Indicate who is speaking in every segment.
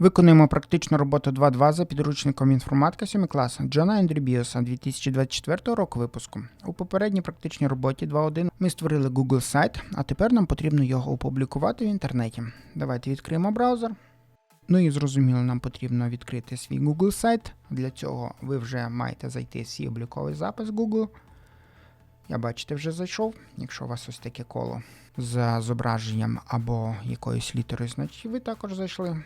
Speaker 1: Виконуємо практичну роботу 2.2 за підручником інформатика 7 класу Джона Ендрю Біоса 2024 року випуску. У попередній практичній роботі 2.1 ми створили Google сайт, а тепер нам потрібно його опублікувати в інтернеті. Давайте відкриємо браузер. Ну і зрозуміло, нам потрібно відкрити свій Google сайт. Для цього ви вже маєте зайти в свій обліковий запис Google. Я бачите, вже зайшов. Якщо у вас ось таке коло з зображенням або якоюсь літерою, значить ви також зайшли.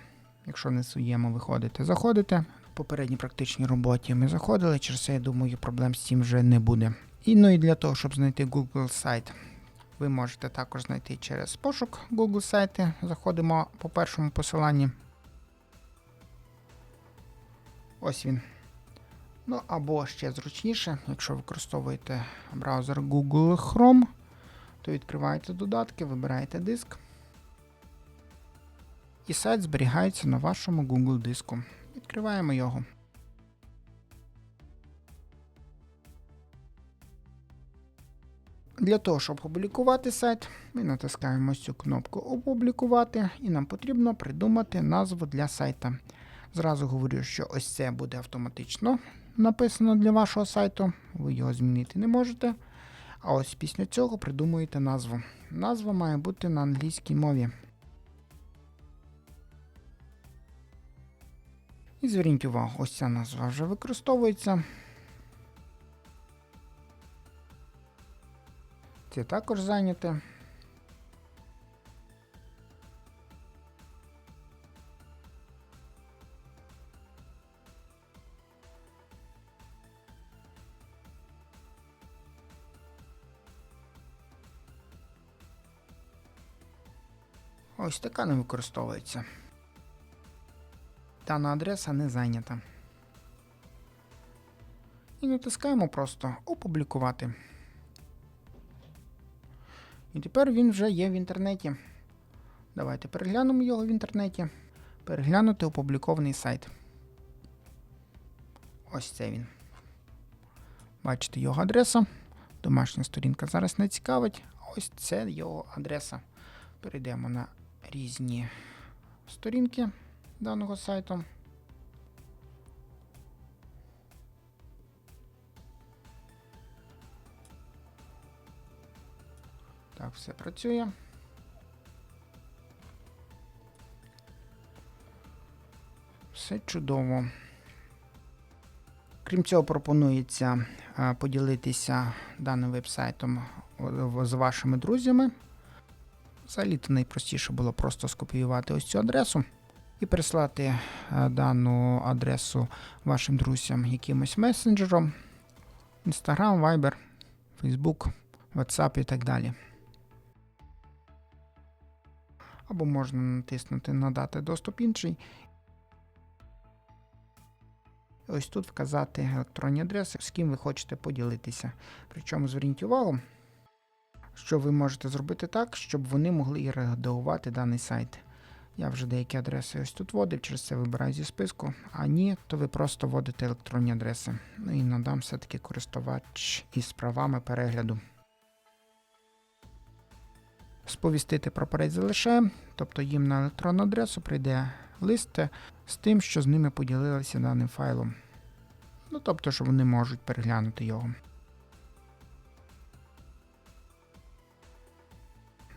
Speaker 1: Якщо не суємо, виходите, заходите. В попередній практичній роботі ми заходили, через це, я думаю, проблем з цим вже не буде. І ну і для того, щоб знайти Google сайт, ви можете також знайти через пошук Google сайти. Заходимо по першому посиланні. Ось він. Ну або ще зручніше, якщо використовуєте браузер Google Chrome, то відкриваєте додатки, вибираєте диск. І сайт зберігається на вашому Google диску. Відкриваємо його. Для того, щоб опублікувати сайт, ми натискаємо цю кнопку Опублікувати, і нам потрібно придумати назву для сайта. Зразу говорю, що ось це буде автоматично написано для вашого сайту, ви його змінити не можете. А ось після цього придумуєте назву. Назва має бути на англійській мові. І зверніть увагу, ось ця назва вже використовується. Це також зайняте. Ось така не використовується. Дана адреса не зайнята. І натискаємо просто Опублікувати. І тепер він вже є в інтернеті. Давайте переглянемо його в інтернеті. Переглянути опублікований сайт. Ось це він. Бачите його адреса. Домашня сторінка зараз не цікавить. Ось це його адреса. Перейдемо на різні сторінки даного сайту. Так, все працює. Все чудово. Крім цього, пропонується поділитися даним вебсайтом з вашими друзями. Взагалі то найпростіше було просто скопіювати ось цю адресу і прислати е, дану адресу вашим друзям якимось месенджером, Instagram, Viber, Facebook, WhatsApp і так далі. Або можна натиснути Надати доступ інший. Ось тут вказати електронні адреси, з ким ви хочете поділитися. Причому зверніть увагу, що ви можете зробити так, щоб вони могли і редагувати даний сайт. Я вже деякі адреси ось тут вводив, через це вибираю зі списку. А ні, то ви просто вводите електронні адреси. Ну і надам все-таки користувач із правами перегляду. Сповістити про перець залишаємо, тобто їм на електронну адресу прийде лист з тим, що з ними поділилися даним файлом. Ну тобто, що вони можуть переглянути його.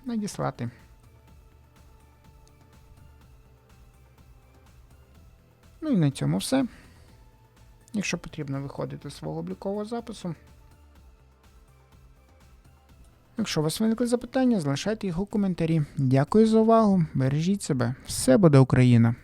Speaker 1: Надіслати. Ну і на цьому все. Якщо потрібно виходити з свого облікового запису. Якщо у вас виникли запитання, залишайте їх у коментарі. Дякую за увагу. Бережіть себе. Все буде Україна!